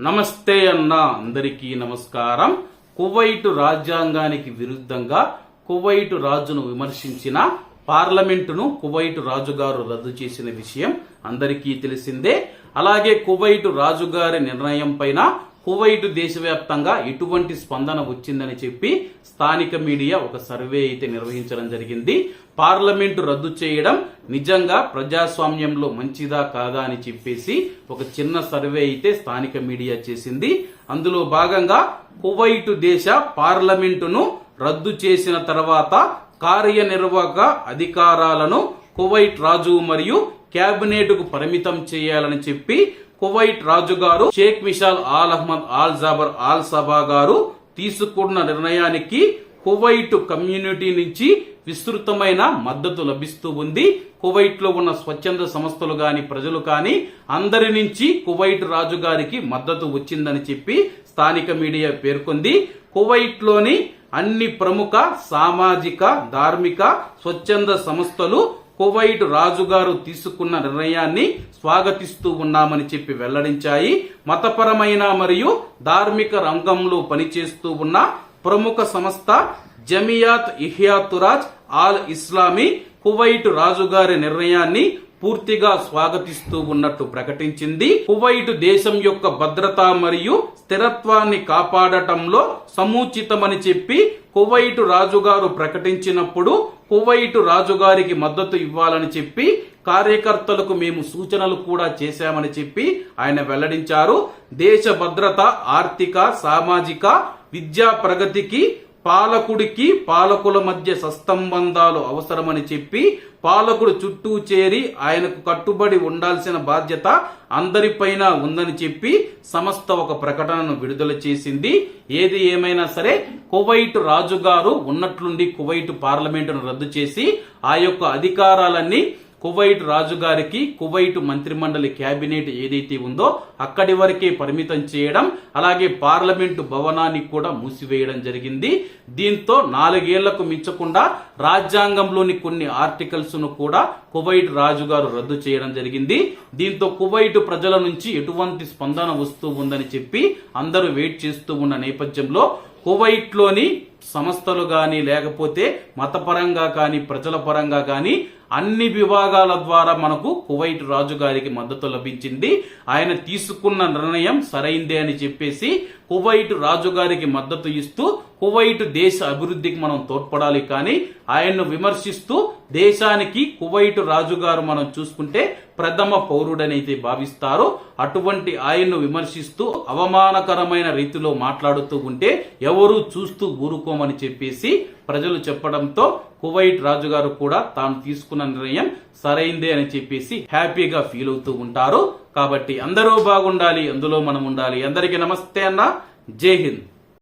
నమస్తే అన్న అందరికీ నమస్కారం. కువైట్ రాజ్యాంగానికి విరుద్ధంగా కువైట్ రాజును విమర్శించిన పార్లమెంటును కువైట్ రాజుగారు రద్దు చేసిన విషయం అందరికీ తెలిసిందే. అలాగే కువైట్ రాజుగారి నిర్ణయం పైన కువైట్ దేశవ్యాప్తంగా ఎటువంటి స్పందన వచ్చిందని చెప్పి స్థానిక మీడియా ఒక సర్వే అయితే నిర్వహించడం జరిగింది. పార్లమెంటు రద్దు చేయడం నిజంగా ప్రజాస్వామ్యంలో మంచిదా కాదా అని చెప్పేసి ఒక చిన్న సర్వే అయితే స్థానిక మీడియా చేసింది. అందులో భాగంగా కువైట్ దేశ పార్లమెంటును రద్దు చేసిన తర్వాత కార్యనిర్వాహక అధికారాలను కువైట్ రాజు మరియు క్యాబినెట్కు పరిమితం చేయాలని చెప్పి కువైట్ రాజుగారు Sheikh Mishal al Ahmad al Jaber al Sabah గారు తీసుకున్న నిర్ణయానికి కువైట్ కమ్యూనిటీ నుంచి విస్తృతమైన మద్దతు లభిస్తూ ఉంది. కువైట్లో ఉన్న స్వచ్ఛంద సంస్థలు గాని ప్రజలు కానీ అందరి నుంచి కువైట్ రాజు గారికి మద్దతు వచ్చిందని చెప్పి స్థానిక మీడియా పేర్కొంది. కువైట్లోని అన్ని ప్రముఖ సామాజిక ధార్మిక స్వచ్ఛంద సంస్థలు కువైట్ రాజుగారు తీసుకున్న నిర్ణయాన్ని స్వాగతిస్తూ ఉన్నామని చెప్పి వెల్లడించాయి. మతపరమైన మరియు ధార్మిక రంగంలో పనిచేస్తూ ఉన్న ప్రముఖ సంస్థ Jamiat Ihyaturath Al Islami Kuwait రాజుగారి నిర్ణయాన్ని పూర్తిగా స్వాగతిస్తూ ఉన్నట్టు ప్రకటించింది. కువైట్ దేశం యొక్క భద్రత మరియు స్థిరత్వాన్ని కాపాడటంలో సముచితమని చెప్పి కువైట్ రాజుగారు ప్రకటించినప్పుడు కువైటు రాజుగారికి మద్దతు ఇవ్వాలని చెప్పి కార్యకర్తలకు మేము సూచనలు కూడా చేశామని చెప్పి ఆయన వెల్లడించారు. దేశ భద్రత ఆర్థిక సామాజిక విద్యా ప్రగతికి పాలకుడికి పాలకుల మధ్య సస్తంబంధాలు అవసరమని చెప్పి పాలకుడు చుట్టూ చేరి ఆయనకు కట్టుబడి ఉండాల్సిన బాధ్యత అందరిపైన ఉందని చెప్పి సంస్థ ఒక ప్రకటనను విడుదల చేసింది. ఏది ఏమైనా సరే కువైట్ రాజుగారు ఉన్నట్లుండి కువైట్ పార్లమెంటును రద్దు చేసి ఆ యొక్క అధికారాలన్నీ కువైట్ రాజుగారికి కువైట్ మంత్రిమండలి క్యాబినెట్ ఏదైతే ఉందో అక్కడి వరకే పరిమితం చేయడం అలాగే పార్లమెంటు భవనాన్ని కూడా మూసివేయడం జరిగింది. దీంతో నాలుగేళ్ళకు మించకుండా రాజ్యాంగంలోని కొన్ని ఆర్టికల్స్ను కూడా కువైట్ రాజుగారు రద్దు చేయడం జరిగింది. దీంతో కువైట్ ప్రజల నుంచి ఎటువంటి స్పందన వస్తూ ఉందని చెప్పి అందరూ వెయిట్ చేస్తూ ఉన్న నేపథ్యంలో కువైట్లోని సంస్థలు కానీ లేకపోతే మతపరంగా కానీ ప్రజల పరంగా కానీ అన్ని విభాగాల ద్వారా మనకు కువైట్ రాజు గారికి మద్దతు లభించింది. ఆయన తీసుకున్న నిర్ణయం సరైందే అని చెప్పేసి కువైట్ రాజు గారికి మద్దతు ఇస్తూ కువైట్ దేశ అభివృద్ధికి మనం తోడ్పడాలి కానీ ఆయన్ను విమర్శిస్తూ దేశానికి కువైట్ రాజుగారు మనం చూసుకుంటే ప్రథమ పౌరుడనైతే భావిస్తారు. అటువంటి ఆయన్ను విమర్శిస్తూ అవమానకరమైన రీతిలో మాట్లాడుతూ ఉంటే ఎవరు చూస్తూ తీసుకోమని చెప్పేసి ప్రజలు చెప్పడంతో కువైట్ రాజుగారు కూడా తాను తీసుకున్న నిర్ణయం సరైందే అని చెప్పేసి హ్యాపీగా ఫీల్ అవుతూ ఉంటారు. కాబట్టి అందరూ బాగుండాలి అందులో మనం ఉండాలి. అందరికీ నమస్తే అన్న. జై హింద్.